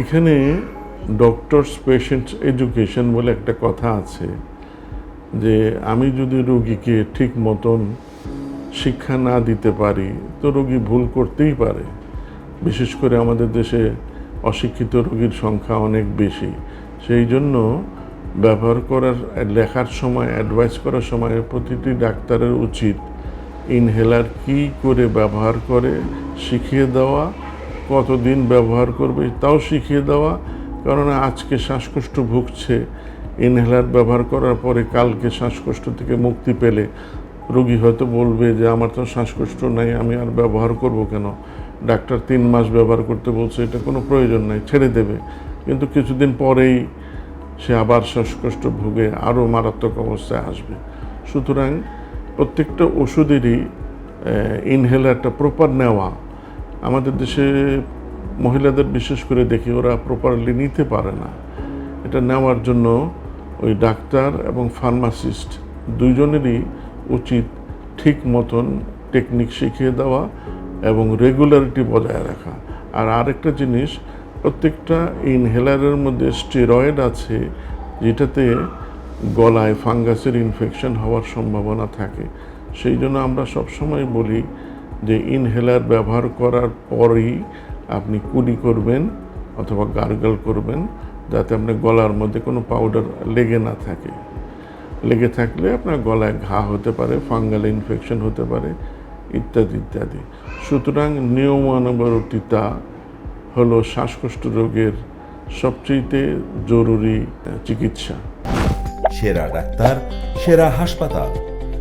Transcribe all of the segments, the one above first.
এখানে doctors patients education বলে একটা কথা আছে যে আমি যদি রোগীকে ঠিক মতন শিক্ষা না দিতে পারি, তো রোগী ভুল করতেই পারে। বিশেষ করে আমাদের দেশে অশিক্ষিত রোগীর সংখ্যা অনেক বেশি। সেই জন্য ব্যবহার করার, লেখার সময় অ্যাডভাইস করার সময় প্রতিটি ডাক্তারের উচিত ইনহেলার কি করে ব্যবহার করে শিখিয়ে দেওয়া কতদিন ব্যবহার করবে তাও শিখিয়ে দেওয়া কারণ আজকে শ্বাসকষ্ট ভুগছে। ইনহেলার ব্যবহার করার পরে কালকে শ্বাসকষ্ট থেকে মুক্তি পেলে রোগী হয়তো বলবে যে, আমার তো শ্বাসকষ্ট নাই, আমি আর ব্যবহার করব কেন? ডাক্তার তিন মাস ব্যবহার করতে বলছে, এটা কোনো প্রয়োজন নাই, ছেড়ে দেবে। কিন্তু কিছুদিন পরেই সে আবার শ্বাসকষ্ট ভুগে আরও মারাত্মক অবস্থায় আসবে। সুতরাং প্রত্যেকটা ওষুধেরই ইনহেলারটা প্রপার নেওয়া আমাদের দেশে মহিলাদের বিশেষ করে দেখি ওরা প্রপারলি নিতে পারে না। এটা নেওয়ার জন্য ওই ডাক্তার এবং ফার্মাসিস্ট দুইজনেরই উচিত ঠিক মতন টেকনিক শিখিয়ে দেওয়া এবং রেগুলারিটি বজায় রাখা। আর আরেকটা জিনিস, প্রত্যেকটা ইনহেলারের মধ্যে স্টেরয়েড আছে, যেটাতে গলায় ফাঙ্গাসের ইনফেকশন হওয়ার সম্ভাবনা থাকে। সেই জন্য আমরা সবসময় বলি যে ইনহেলার ব্যবহার করার পরেই আপনি কুলি করবেন অথবা গার্গল করবেন, যাতে আপনার গলার মধ্যে কোনো পাউডার লেগে না থাকে। লেগে থাকলে আপনার গলায় ঘা হতে পারে ফাঙ্গাল ইনফেকশন হতে পারে, ইত্যাদি ইত্যাদি। সুতরাং নিয়মানুবর্তিতা হলো শ্বাসকষ্ট রোগের সবচেয়ে জরুরি চিকিৎসা। সেরা ডাক্তার, সেরা হাসপাতাল।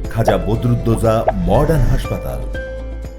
খাজা বদরুদ্দোজা মডার্ন হাসপাতাল।